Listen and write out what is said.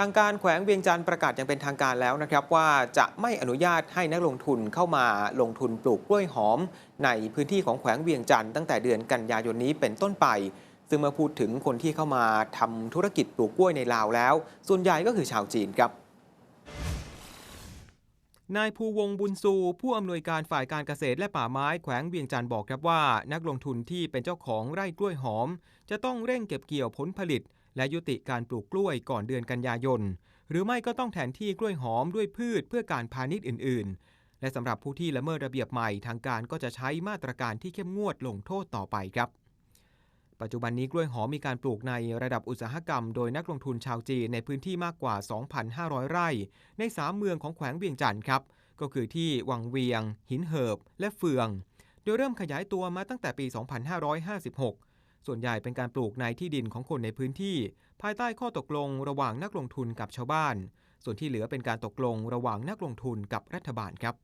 ทางการแขวงเวียงจันทร์ประกาศอย่างเป็นทางการแล้วนะครับ ว่าจะไม่อนุญาตให้นักลงทุนเข้ามาลงทุนปลูกกล้วยหอม ในพื้นที่ของแขวงเวียงจันทร์ตั้งแต่เดือนกันยายนนี้เป็นต้นไป ซึ่งเมื่อพูดถึงคนที่เข้ามาทำธุรกิจปลูกกล้วยในลาวแล้ว ส่วนใหญ่ก็คือชาวจีนครับนายภูวงศ์บุญซูผู้อำนวยการฝ่ายการเกษตรและป่าไม้แขวงเวียงจันทร์บอกครับว่า นักลงทุนที่เป็นเจ้าของไร่กล้วยหอม จะต้องเร่งเก็บเกี่ยวผลผลิต และยุติการปลูกกล้วยก่อนเดือนกันยายน หรือไม่ก็ต้องแทนที่กล้วยหอมด้วยพืชเพื่อการพาณิชย์อื่น ๆ และสำหรับผู้ที่ละเมิดระเบียบใหม่ทางการก็จะใช้มาตรการที่เข้มงวดลงโทษต่อไปครับ ปัจจุบันนี้กล้วยหอมมีการปลูกในระดับอุตสาหกรรม โดยนักลงทุนชาวจีนในพื้นที่มากกว่า 2,500 ไร่ ใน3เมืองของแขวงเวียงจันทร์ครับ ก็คือที่วังเวียง หินเหิบ และเฟือง โดยเริ่มขยายตัวมาตั้งแต่ปี 2556 ส่วนใหญ่เป็นการปลูกในที่ดินของคนในพื้นที่ ภายใต้ข้อตกลงระหว่างนักลงทุนกับชาวบ้าน ส่วนที่เหลือเป็นการตกลงระหว่างนักลงทุนกับรัฐบาลครับ